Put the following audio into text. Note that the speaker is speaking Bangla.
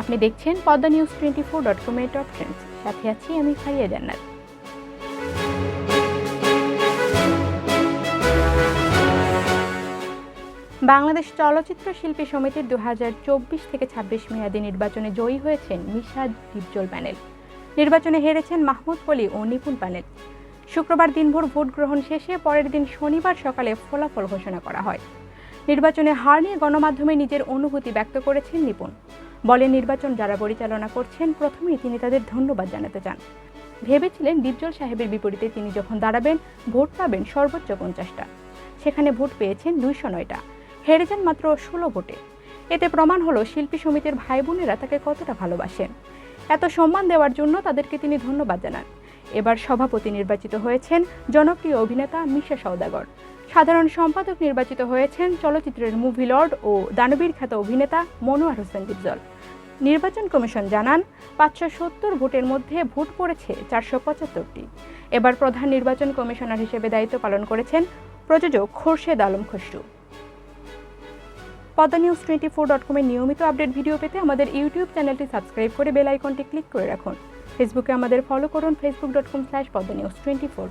আপনি দেখছেন Padma news twenty four dot কমের টপ ট্রেন্ডস সাথে আছি আমি ফারিয়া জান্নাত। বাংলাদেশ চলচ্চিত্র শিল্পী সমিতির দু চব্বিশ থেকে ছাব্বিশ মেয়াদী নির্বাচনে জয়ী হয়েছেন মিশাদ ডিপজল প্যানেল। নির্বাচনে হেরেছেন মাহমুদ কলি ও নিপুণ প্যানেল। শুক্রবার দিনভর ভোট গ্রহণ শেষে পরের দিন শনিবার সকালে ফলাফল ঘোষণা করা হয়। নির্বাচনে হার নিয়ে গণমাধ্যমে নিজের অনুভূতি ব্যক্ত করেছেন নিপুণ। বলেন নির্বাচন যারা পরিচালনা করছেন, প্রথমেই তিনি তাদের ধন্যবাদ জানাতে চান। ভেবেছিলেন ডিপজল সাহেবের বিপরীতে তিনি যখন দাঁড়াবেন, ভোট পাবেন সর্বোচ্চ পঞ্চাশটা। সেখানে ভোট পেয়েছেন দুইশো নয়টা। হেরে যান মাত্র ষোলো ভোটে। এতে প্রমাণ হলো শিল্পী সমিতির ভাই বোনেরা তাকে কতটা ভালোবাসেন। এত সম্মান দেওয়ার জন্য তাদেরকে তিনি ধন্যবাদ জানান। এবার সভাপতি নির্বাচিত হয়েছেন জনপ্রিয় অভিনেতা মিশা সওদাগর। সাধারণ সম্পাদক নির্বাচিত হয়েছেন চলচ্চিত্রের মুভি লর্ড ও দানবীর খ্যাত অভিনেতা মনোয়ার হোসেন ডিপজল নির্বাচন কমিশন জানান, পাঁচশো সত্তর ভোটের মধ্যে ভোট পড়েছে চারশো পঁচাত্তরটি। এবার প্রধান নির্বাচন কমিশনার হিসেবে দায়িত্ব পালন করেছেন প্রযোজক Khorshed Alam Khasru. Padma news twenty four dot কমের নিয়মিত আপডেট ভিডিও পেতে আমাদের ইউটিউব চ্যানেলটি সাবস্ক্রাইব করে বেল আইকনটি ক্লিক করে রাখুন। ফেসবুকে আমাদের ফলো করুন Facebook dot com slash Padma news twenty four.